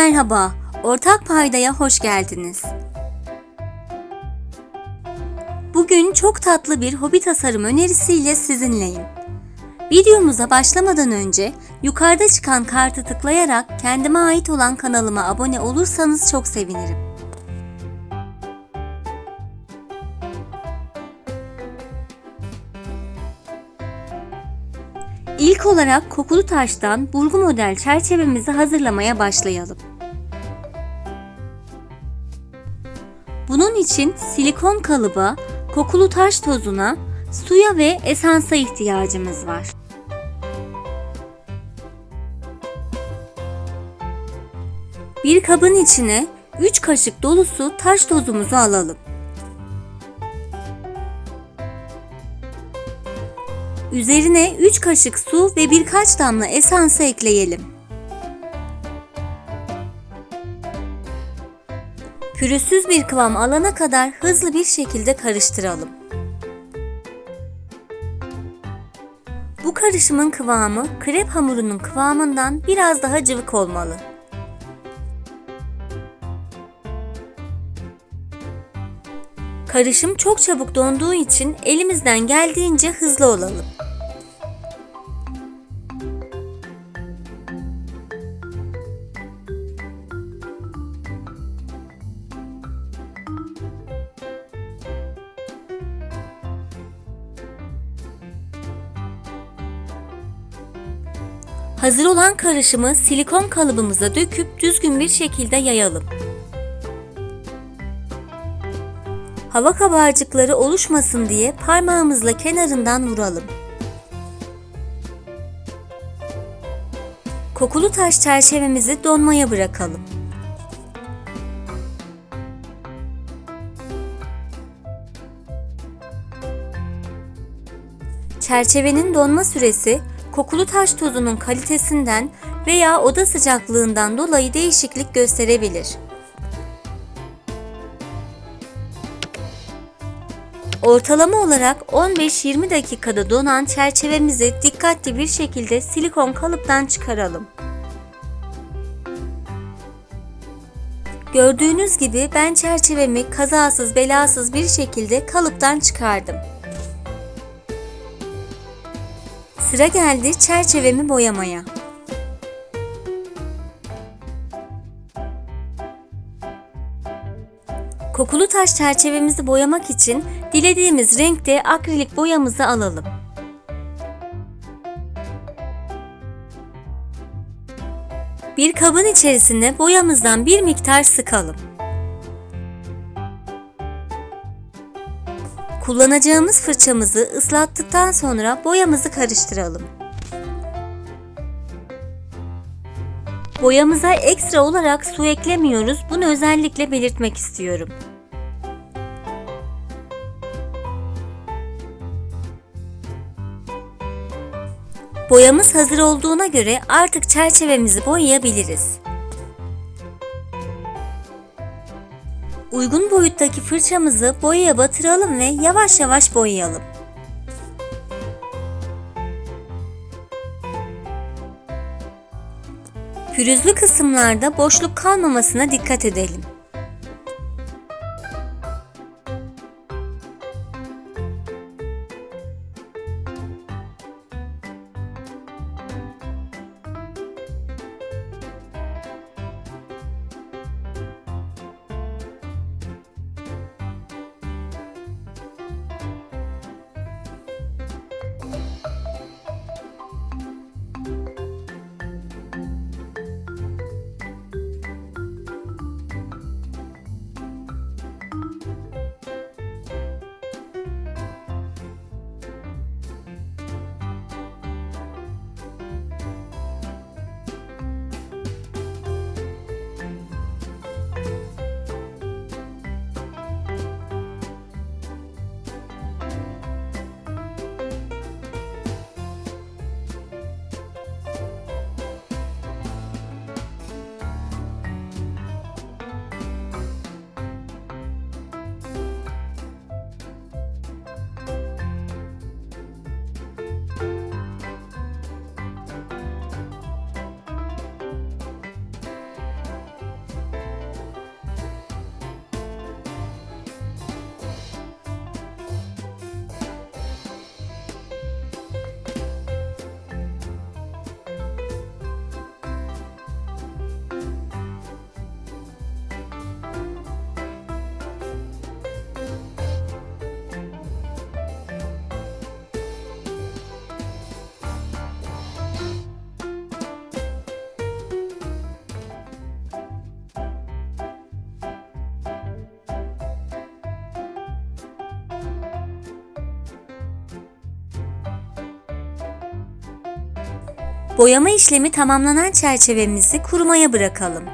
Merhaba. Ortak Payda'ya hoş geldiniz. Bugün çok tatlı bir hobi tasarım önerisiyle sizinleyim. Videomuza başlamadan önce yukarıda çıkan kartı tıklayarak kendime ait olan kanalıma abone olursanız çok sevinirim. İlk olarak kokulu taştan burgu model çerçevemizi hazırlamaya başlayalım. İçin silikon kalıba, kokulu taş tozuna, suya ve esansa ihtiyacımız var. Bir kabın içine 3 kaşık dolusu taş tozumuzu alalım. Üzerine 3 kaşık su ve birkaç damla esansı ekleyelim. Pürüzsüz bir kıvam alana kadar hızlı bir şekilde karıştıralım. Bu karışımın kıvamı krep hamurunun kıvamından biraz daha cıvık olmalı. Karışım çok çabuk donduğu için elimizden geldiğince hızlı olalım. Hazır olan karışımı silikon kalıbımıza döküp düzgün bir şekilde yayalım. Hava kabarcıkları oluşmasın diye parmağımızla kenarından vuralım. Kokulu taş çerçevemizi donmaya bırakalım. Çerçevenin donma süresi kokulu taş tozunun kalitesinden veya oda sıcaklığından dolayı değişiklik gösterebilir. Ortalama olarak 15-20 dakikada donan çerçevemizi dikkatli bir şekilde silikon kalıptan çıkaralım. Gördüğünüz gibi ben çerçevemi kazasız belasız bir şekilde kalıptan çıkardım. Sıra geldi çerçevemi boyamaya. Kokulu taş çerçevemizi boyamak için dilediğimiz renkte akrilik boyamızı alalım. Bir kabın içerisine boyamızdan bir miktar sıkalım. Kullanacağımız fırçamızı ıslattıktan sonra boyamızı karıştıralım. Boyamıza ekstra olarak su eklemiyoruz. Bunu özellikle belirtmek istiyorum. Boyamız hazır olduğuna göre artık çerçevemizi boyayabiliriz. Uygun boyuttaki fırçamızı boyaya batıralım ve yavaş yavaş boyayalım. Pürüzlü kısımlarda boşluk kalmamasına dikkat edelim. Boyama işlemi tamamlanan çerçevemizi kurumaya bırakalım.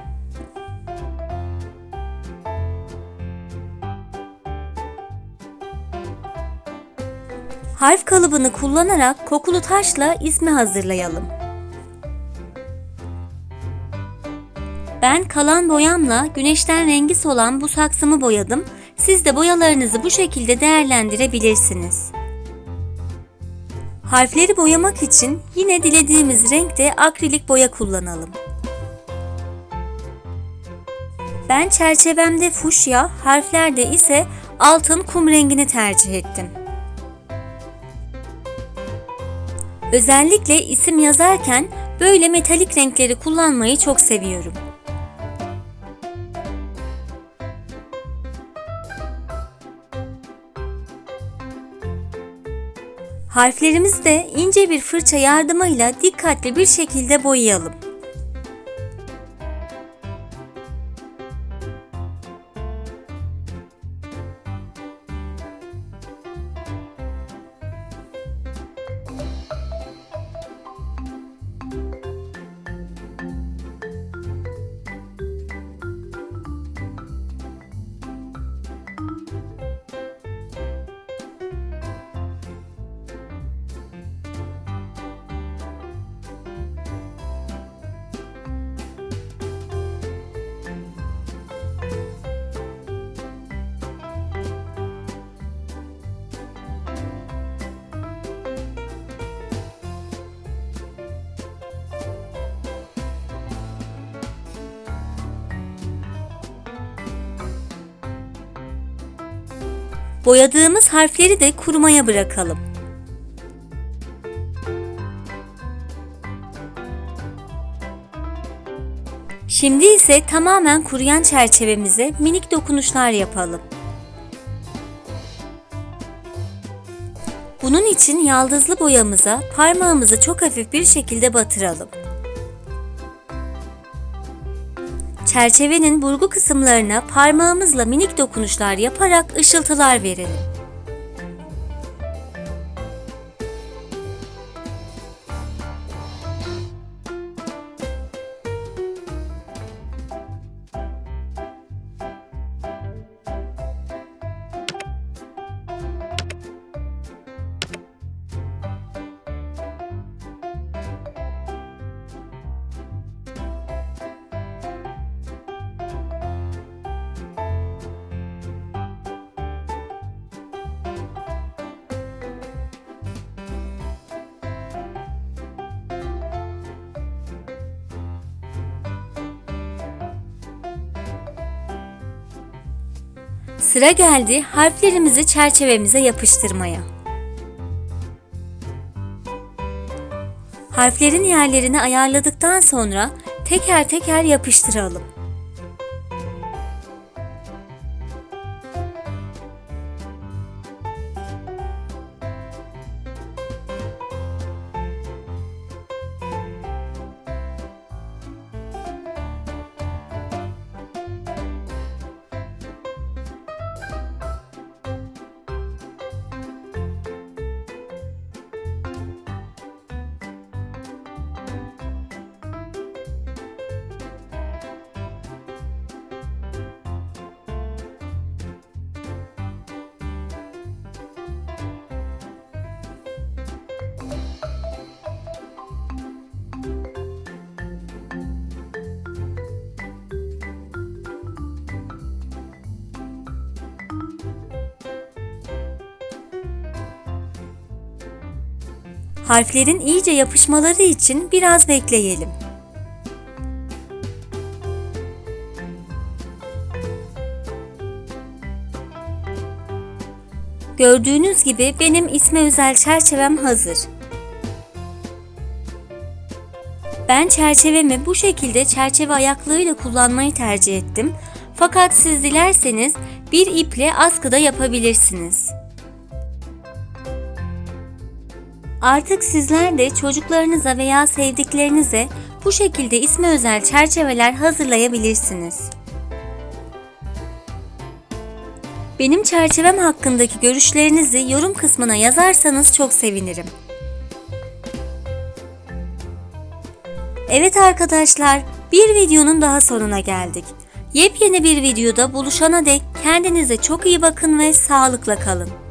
Harf kalıbını kullanarak kokulu taşla ismi hazırlayalım. Ben kalan boyamla güneşten rengi solan bu saksımı boyadım. Siz de boyalarınızı bu şekilde değerlendirebilirsiniz. Harfleri boyamak için yine dilediğimiz renkte akrilik boya kullanalım. Ben çerçevemde fuşya, harflerde ise altın kum rengini tercih ettim. Özellikle isim yazarken böyle metalik renkleri kullanmayı çok seviyorum. Harflerimizi de ince bir fırça yardımıyla dikkatli bir şekilde boyayalım. Boyadığımız harfleri de kurumaya bırakalım. Şimdi ise tamamen kuruyan çerçevemize minik dokunuşlar yapalım. Bunun için yaldızlı boyamıza parmağımızı çok hafif bir şekilde batıralım. Çerçevenin burgu kısımlarına parmağımızla minik dokunuşlar yaparak ışıltılar verelim. Sıra geldi harflerimizi çerçevemize yapıştırmaya. Harflerin yerlerini ayarladıktan sonra teker teker yapıştıralım. Harflerin iyice yapışmaları için biraz bekleyelim. Gördüğünüz gibi benim isme özel çerçevem hazır. Ben çerçevemi bu şekilde çerçeve ayaklığıyla kullanmayı tercih ettim. Fakat siz dilerseniz bir iple askıda yapabilirsiniz. Artık sizler de çocuklarınıza veya sevdiklerinize bu şekilde isme özel çerçeveler hazırlayabilirsiniz. Benim çerçevem hakkındaki görüşlerinizi yorum kısmına yazarsanız çok sevinirim. Evet arkadaşlar, bir videonun daha sonuna geldik. Yepyeni bir videoda buluşana dek kendinize çok iyi bakın ve sağlıkla kalın.